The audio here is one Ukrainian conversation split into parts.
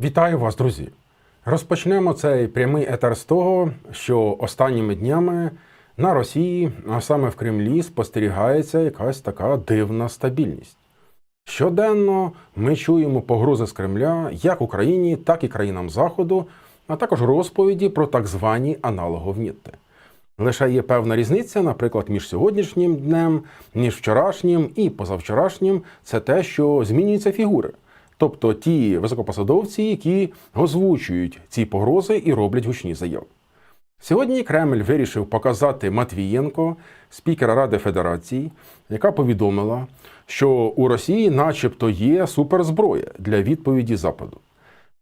Вітаю вас, друзі! Розпочнемо цей прямий етер з того, що останніми днями на Росії, а саме в Кремлі, спостерігається якась така дивна стабільність. Щоденно ми чуємо погрози з Кремля як Україні, так і країнам Заходу, а також розповіді про так звані аналоговніти. Лише є певна різниця, наприклад, між сьогоднішнім днем, між вчорашнім і позавчорашнім, це те, що змінюються фігури. Тобто ті високопосадовці, які озвучують ці погрози і роблять гучні заяви. Сьогодні Кремль вирішив показати Матвієнко, спікера Ради Федерації, яка повідомила, що у Росії, начебто, є суперзброя для відповіді Западу.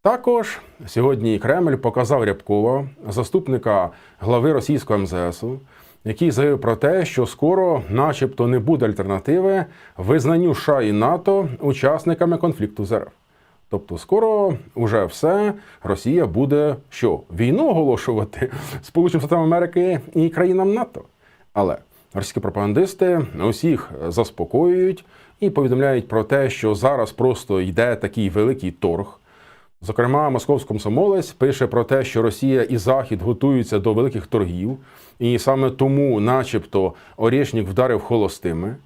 Також сьогодні Кремль показав Рябкова, заступника глави російського МЗСу, який заявив про те, що скоро, начебто, не буде альтернативи визнанню США і НАТО учасниками конфлікту з РФ. Тобто, скоро уже все, Росія буде що? Війну оголошувати Сполученим Штатам Америки і країнам НАТО. Але російські пропагандисти усіх заспокоюють і повідомляють про те, що зараз просто йде такий великий торг. Зокрема, московський комсомолець пише про те, що Росія і Захід готуються до великих торгів, і саме тому, начебто, Орєшнік вдарив холостими.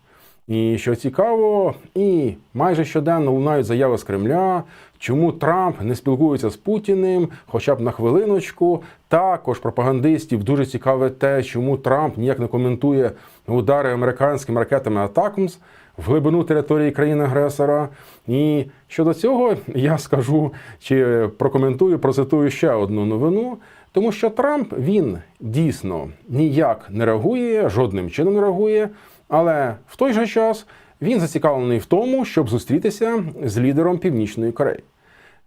І що цікаво, і майже щоденно лунають заяви з Кремля, чому Трамп не спілкується з Путіним, хоча б на хвилиночку. Також пропагандистів дуже цікаве те, чому Трамп ніяк не коментує удари американськими ракетами Атакмс в глибину території країни-агресора. І щодо цього я скажу чи прокоментую, процитую ще одну новину. Тому що Трамп він дійсно ніяк не реагує, жодним чином не реагує, але в той же час він зацікавлений в тому, щоб зустрітися з лідером Північної Кореї.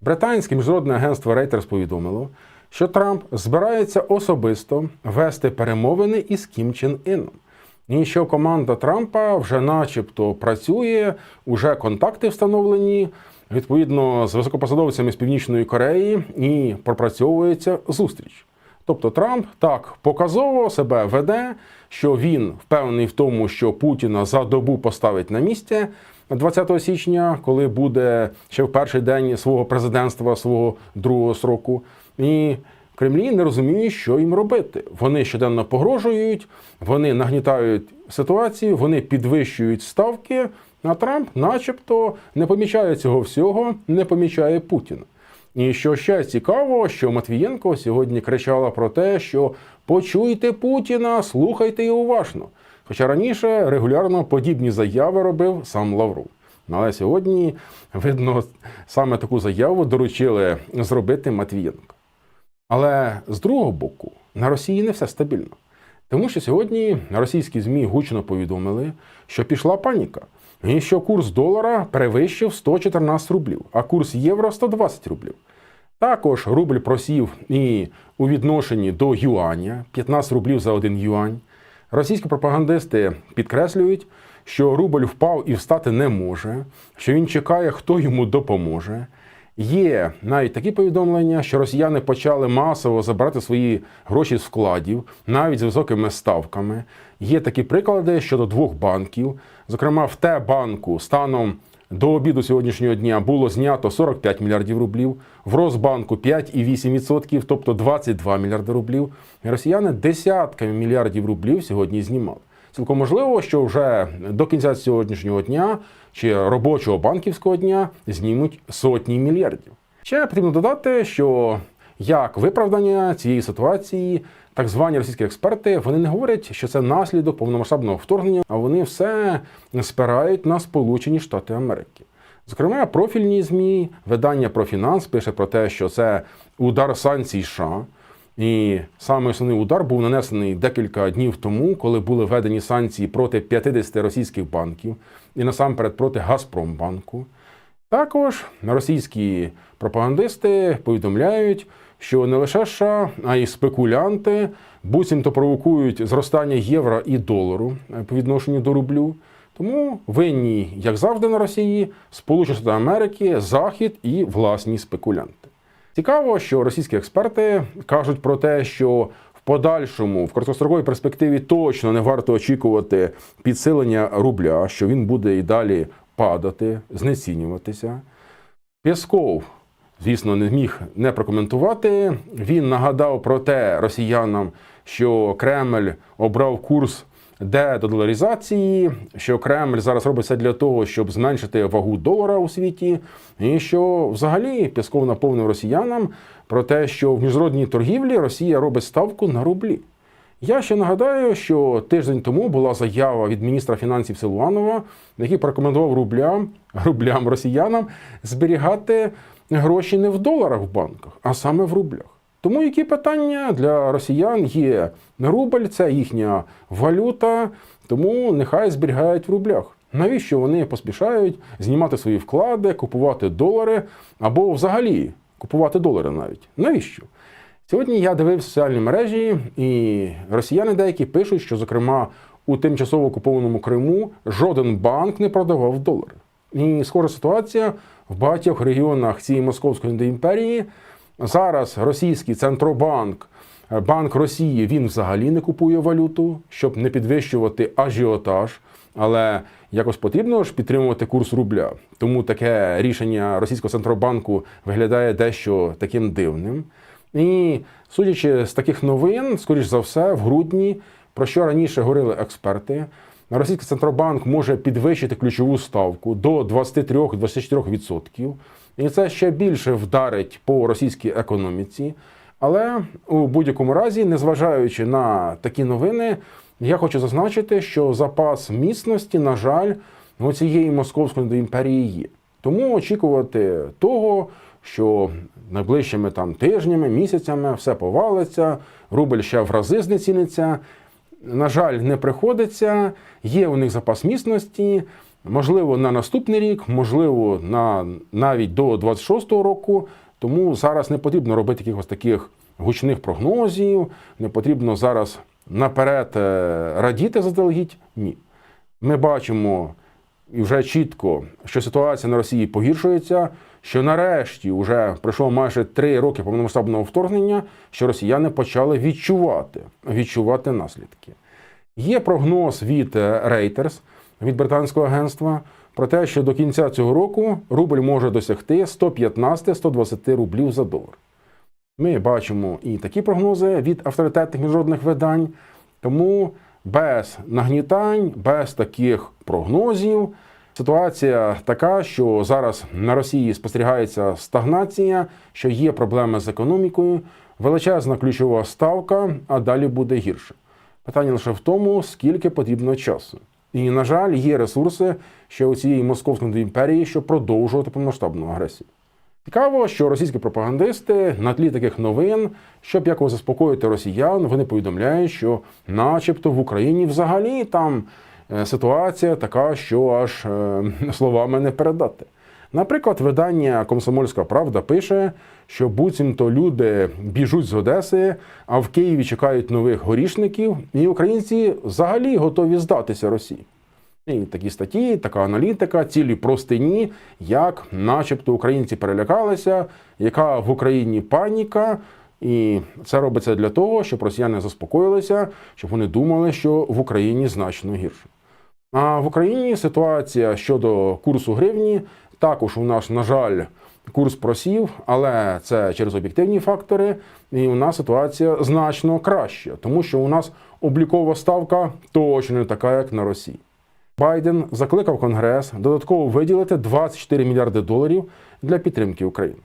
Британське міжнародне агентство Reuters повідомило, що Трамп збирається особисто вести перемовини із Кім Чен Іном. І що команда Трампа вже начебто працює, уже контакти встановлені відповідно з високопосадовцями з Північної Кореї і пропрацьовується зустріч. Тобто Трамп так показово себе веде, що він впевнений в тому, що Путіна за добу поставить на місце 20 січня, коли буде ще в перший день свого президентства, свого другого сроку. І Кремлі не розуміють, що їм робити. Вони щоденно погрожують, вони нагнітають ситуацію, вони підвищують ставки. А Трамп, начебто, не помічає цього всього, не помічає Путіна. І що ще цікаво, що Матвієнко сьогодні кричала про те, що почуйте Путіна, слухайте його уважно. Хоча раніше регулярно подібні заяви робив сам Лавров. Але сьогодні, видно, саме таку заяву доручили зробити Матвієнко. Але з другого боку, на Росії не все стабільно. Тому що сьогодні російські ЗМІ гучно повідомили, що пішла паніка, і що курс долара перевищив 114 рублів, а курс євро 120 рублів. Також рубль просів і у відношенні до юаня 15 рублів за один юань. Російські пропагандисти підкреслюють, що рубль впав і встати не може, що він чекає, хто йому допоможе. Є навіть такі повідомлення, що росіяни почали масово забирати свої гроші з вкладів, навіть з високими ставками. Є такі приклади щодо двох банків. Зокрема, в Т-банку станом до обіду сьогоднішнього дня було знято 45 мільярдів рублів, в Росбанку 5,8%, тобто 22 мільярди рублів. Росіяни десятками мільярдів рублів сьогодні знімали. Цілком можливо, що вже до кінця сьогоднішнього дня чи робочого банківського дня знімуть сотні мільярдів. Ще потрібно додати, що як виправдання цієї ситуації, так звані російські експерти вони не говорять, що це наслідок повномасштабного вторгнення, а вони все спирають на Сполучені Штати Америки. Зокрема, профільні змі, видання про фінанс пише про те, що це удар санкцій США. І саме основний удар був нанесений декілька днів тому, коли були введені санкції проти 50 російських банків і насамперед проти Газпромбанку. Також російські пропагандисти повідомляють, що не лише США, а й спекулянти буцімто провокують зростання євро і долару по відношенню до рублю. Тому винні, як завжди, на Росії, Сполучені Штати Америки, Захід і власні спекулянти. Цікаво, що російські експерти кажуть про те, що в подальшому, в короткостроковій перспективі, точно не варто очікувати підсилення рубля, що він буде і далі падати, знецінюватися. Пєсков звісно, не міг не прокоментувати. Він нагадав про те росіянам, що Кремль обрав курс дедоларизації, що Кремль зараз робить все для того, щоб зменшити вагу долара у світі, і що взагалі Пісков наповнив росіянам про те, що в міжнародній торгівлі Росія робить ставку на рублі. Я ще нагадаю, що тиждень тому була заява від міністра фінансів Силуанова, який порекомендував рублям, рублям росіянам зберігати гроші не в доларах в банках, а саме в рублях. Тому які питання для росіян є рубль, це їхня валюта, тому нехай зберігають в рублях. Навіщо вони поспішають знімати свої вклади, купувати долари або взагалі купувати долари навіть? Навіщо? Сьогодні я дивився соціальні мережі, і росіяни деякі пишуть, що, зокрема, у тимчасово окупованому Криму жоден банк не продавав долари. І схожа ситуація в багатьох регіонах цієї московської імперії. Зараз російський центробанк, е, Банк Росії, він взагалі не купує валюту, щоб не підвищувати ажіотаж. Але якось потрібно ж підтримувати курс рубля. Тому таке рішення російського центробанку виглядає дещо таким дивним. І судячи з таких новин, скоріш за все, в грудні, про що раніше говорили експерти, російський центробанк може підвищити ключову ставку до 23-24%. І це ще більше вдарить по російській економіці. Але у будь-якому разі, незважаючи на такі новини, я хочу зазначити, що запас міцності, на жаль, у цієї московської імперії є. Тому очікувати того, що найближчими там тижнями, місяцями все повалиться, рубль ще в рази знеціниться. На жаль, не приходиться. Є у них запас міцності. Можливо, на наступний рік, можливо, на навіть до 26-го року. Тому зараз не потрібно робити якихось таких гучних прогнозів, не потрібно зараз наперед е, радіти заздалегідь. Ні. Ми бачимо вже чітко, що ситуація на Росії погіршується, що нарешті вже пройшло майже три роки повномасштабного вторгнення, що росіяни почали відчувати, відчувати наслідки. Є прогноз від е, Reuters, від британського агентства про те, що до кінця цього року рубль може досягти 115-120 рублів за долар. Ми бачимо і такі прогнози від авторитетних міжнародних видань, тому без нагнітань, без таких прогнозів. Ситуація така, що зараз на Росії спостерігається стагнація, що є проблеми з економікою, величезна ключова ставка, а далі буде гірше. Питання лише в тому, скільки потрібно часу. І, на жаль, є ресурси ще у цієї московської імперії, щоб продовжувати повномасштабну агресію. Цікаво, що російські пропагандисти на тлі таких новин, щоб якось заспокоїти росіян, вони повідомляють, що, начебто, в Україні взагалі там ситуація така, що аж е, словами не передати. Наприклад, видання Комсомольська Правда пише, що буцімто люди біжуть з Одеси, а в Києві чекають нових горішників, і українці взагалі готові здатися Росії. І такі статті, така аналітика, цілі простині, як, начебто, українці перелякалися, яка в Україні паніка. І це робиться для того, щоб росіяни заспокоїлися, щоб вони думали, що в Україні значно гірше. А в Україні ситуація щодо курсу гривні також у нас, на жаль, курс просів, але це через об'єктивні фактори. І у нас ситуація значно краща, тому що у нас облікова ставка точно не така, як на Росії. Байден закликав Конгрес додатково виділити 24 мільярди доларів для підтримки України.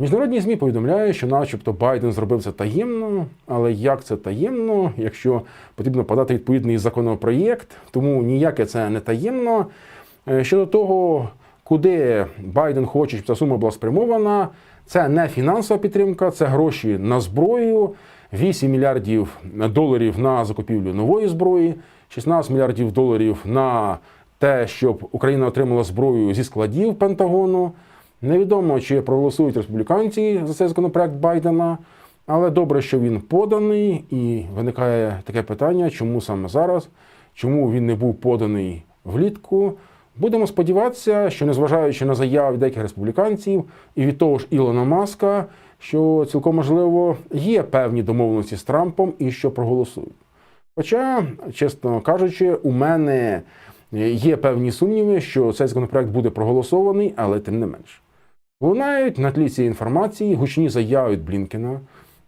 Міжнародні ЗМІ повідомляють, що, начебто, Байден зробив це таємно, але як це таємно, якщо потрібно подати відповідний законопроєкт, тому ніяке це не таємно. Е, Щодо того, куди Байден хоче, щоб ця сума була спрямована, це не фінансова підтримка, це гроші на зброю, 8 мільярдів доларів на закупівлю нової зброї, 16 мільярдів доларів на те, щоб Україна отримала зброю зі складів Пентагону. Невідомо, чи проголосують республіканці за цей законопроект Байдена, але добре, що він поданий, і виникає таке питання, чому саме зараз, чому він не був поданий влітку. Будемо сподіватися, що незважаючи на заяви деяких республіканців і від того ж Ілона Маска, що цілком можливо є певні домовленості з Трампом і що проголосують. Хоча, чесно кажучи, у мене є певні сумніви, що цей законопроект буде проголосований, але тим не менше. Лунають на тлі цієї інформації гучні заяви від Блінкена,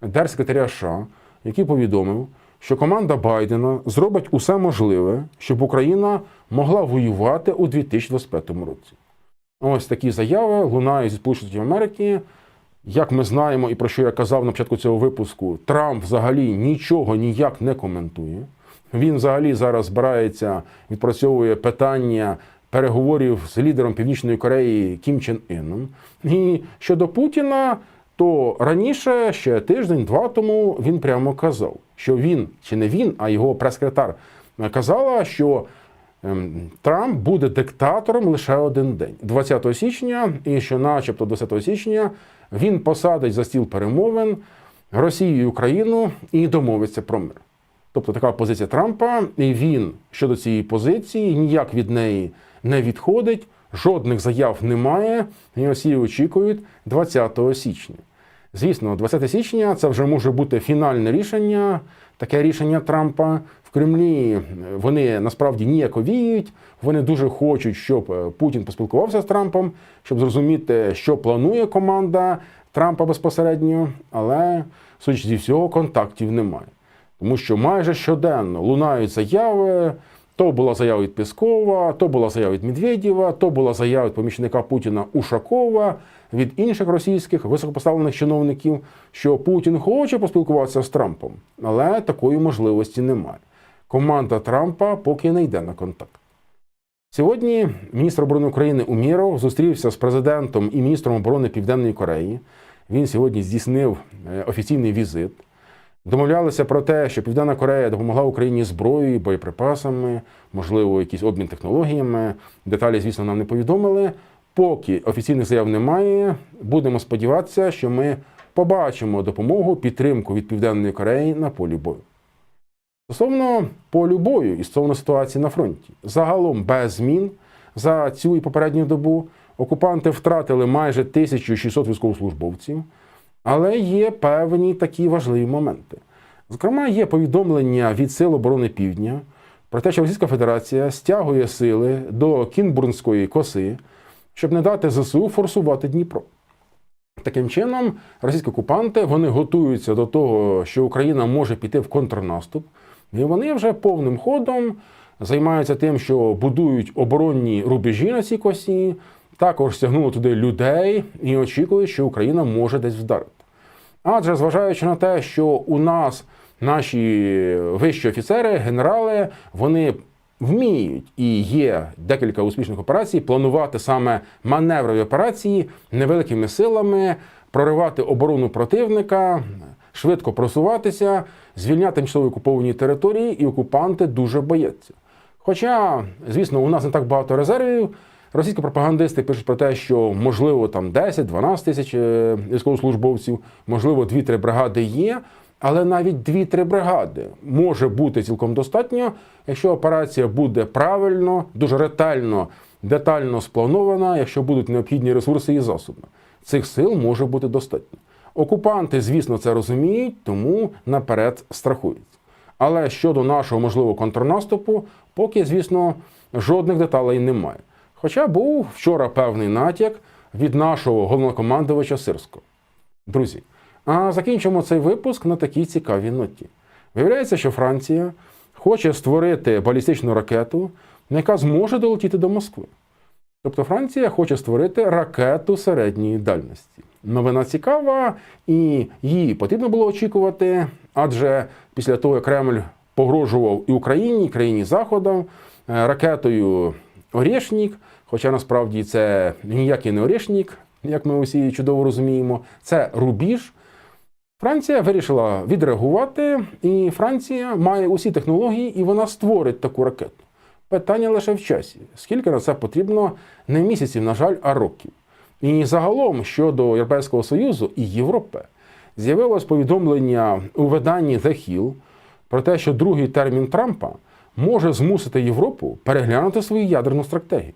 держсекретаря США, який повідомив, що команда Байдена зробить усе можливе, щоб Україна могла воювати у 2025 році. Ось такі заяви лунають зі Сполучених Америки. Як ми знаємо, і про що я казав на початку цього випуску, Трамп взагалі нічого ніяк не коментує. Він взагалі зараз збирається, відпрацьовує питання переговорів з лідером Північної Кореї Кім Чен Іном. І щодо Путіна, то раніше, ще тиждень-два тому, він прямо казав, що він, чи не він, а його прес-секретар казала, що ем, Трамп буде диктатором лише один день, 20 січня, і що, начебто, 20 січня він посадить за стіл перемовин Росію і Україну і домовиться про мир. Тобто така позиція Трампа, і він щодо цієї позиції ніяк від неї не відходить, жодних заяв немає, і Росії очікують 20 січня. Звісно, 20 січня це вже може бути фінальне рішення, таке рішення Трампа. В Кремлі вони насправді ніяковіють, вони дуже хочуть, щоб е, Путін поспілкувався з Трампом, щоб зрозуміти, що планує команда Трампа безпосередньо, але, судячи зі всього, контактів немає. Тому що майже щоденно лунають заяви. То була заява від Пескова, то була заява від Медведєва, то була заява від помічника Путіна Ушакова, від інших російських високопоставлених чиновників, що Путін хоче поспілкуватися з Трампом, але такої можливості немає. Команда Трампа поки не йде на контакт. Сьогодні міністр оборони України Уміров зустрівся з президентом і міністром оборони Південної Кореї. Він сьогодні здійснив е, офіційний візит. Домовлялися про те, що Південна Корея допомогла Україні зброєю, боєприпасами, можливо, якийсь обмін технологіями. Деталі, звісно, нам не повідомили. Поки офіційних заяв немає, будемо сподіватися, що ми побачимо допомогу, підтримку від Південної Кореї на полі бою. Стосовно полю бою і стосовно ситуації на фронті, загалом без змін за цю і попередню добу окупанти втратили майже 1600 військовослужбовців. Але є певні такі важливі моменти. Зокрема, є повідомлення від Сил оборони Півдня про те, що Російська Федерація стягує сили до Кінбурнської коси, щоб не дати ЗСУ форсувати Дніпро. Таким чином, російські окупанти вони готуються до того, що Україна може піти в контрнаступ, і вони вже повним ходом займаються тим, що будують оборонні рубежі на цій косі, також стягнули туди людей і очікують, що Україна може десь вдарити. Адже зважаючи на те, що у нас наші вищі офіцери, генерали, вони вміють і є декілька успішних операцій планувати саме маневрові операції невеликими силами, проривати оборону противника, швидко просуватися, звільняти тимчасово окуповані території, і окупанти дуже бояться. Хоча, звісно, у нас не так багато резервів. Російські пропагандисти пишуть про те, що можливо там 10-12 тисяч е, військовослужбовців, можливо, 2-3 бригади є. Але навіть 2-3 бригади може бути цілком достатньо, якщо операція буде правильно, дуже ретельно, детально спланована, якщо будуть необхідні ресурси і засоби. Цих сил може бути достатньо. Окупанти, звісно, це розуміють, тому наперед страхуються. Але щодо нашого можливого контрнаступу, поки, звісно, жодних деталей немає. Хоча був вчора певний натяк від нашого головнокомандувача Сирського. Друзі, а закінчимо цей випуск на такій цікавій ноті. Виявляється, що Франція хоче створити балістичну ракету, яка зможе долетіти до Москви. Тобто Франція хоче створити ракету середньої дальності. Новина цікава, і її потрібно було очікувати, адже після того, як Кремль погрожував і Україні, і країні Заходу е, ракетою Орєшнік, хоча насправді це ніякий не Орєшнік, як ми усі чудово розуміємо, це рубіж. Франція вирішила відреагувати, і Франція має усі технології, і вона створить таку ракету. Питання лише в часі. Скільки на це потрібно не місяців, на жаль, а років. І загалом щодо Європейського Союзу і Європи з'явилось повідомлення у виданні The Hill про те, що другий термін Трампа може змусити Європу переглянути свою ядерну стратегію.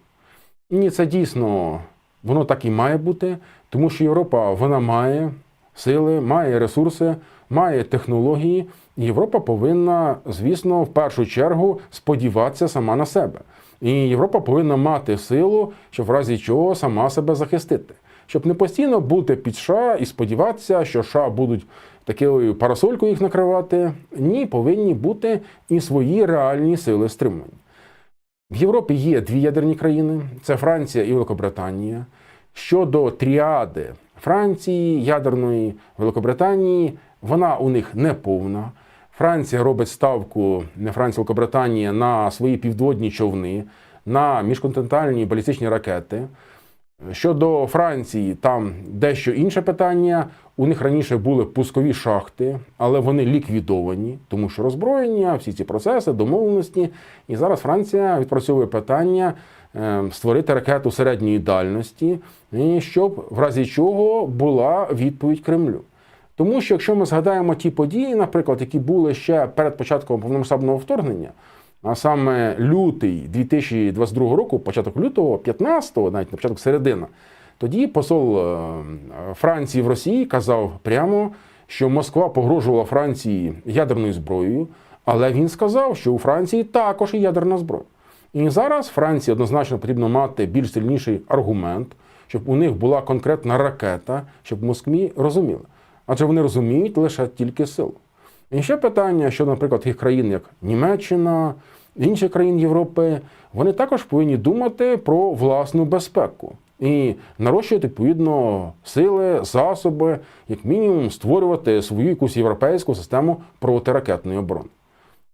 І це дійсно воно так і має бути, тому що Європа вона має сили, має ресурси, має технології. Європа повинна, звісно, в першу чергу сподіватися сама на себе. І Європа повинна мати силу, щоб в разі чого сама себе захистити. щоб не постійно бути під США і сподіватися, що США будуть такою парасолькою їх накривати. Ні, повинні бути і свої реальні сили стримування. В Європі є дві ядерні країни: це Франція і Великобританія. Щодо тріади Франції, ядерної Великобританії, вона у них не повна. Франція робить ставку не Франція, Великобританія на свої підводні човни, на міжконтинентальні балістичні ракети. Щодо Франції, там дещо інше питання. У них раніше були пускові шахти, але вони ліквідовані, тому що роззброєння, всі ці процеси, домовленості. І зараз Франція відпрацьовує питання е, створити ракету середньої дальності, щоб в разі чого була відповідь Кремлю. Тому що якщо ми згадаємо ті події, наприклад, які були ще перед початком повномасштабного вторгнення, а саме лютий 2022 року, початок лютого, 15-го, навіть на початок середина, тоді посол е, Франції в Росії казав прямо, що Москва погрожувала Франції ядерною зброєю, але він сказав, що у Франції також є ядерна зброя. І зараз Франції однозначно потрібно мати більш сильніший аргумент, щоб у них була конкретна ракета, щоб Москві розуміли. Адже вони розуміють лише тільки силу. І ще питання, що, наприклад, таких країн, як Німеччина, інші країни Європи, вони також повинні думати про власну безпеку і нарощувати відповідно сили, засоби, як мінімум, створювати свою якусь європейську систему протиракетної оборони.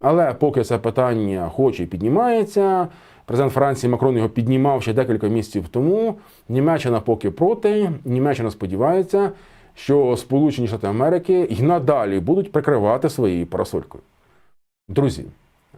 Але поки це питання хоч і піднімається, президент Франції Макрон його піднімав ще декілька місяців тому. Німеччина поки проти. Німеччина сподівається, що Сполучені Штати Америки й надалі будуть прикривати своєю парасолькою. Друзі,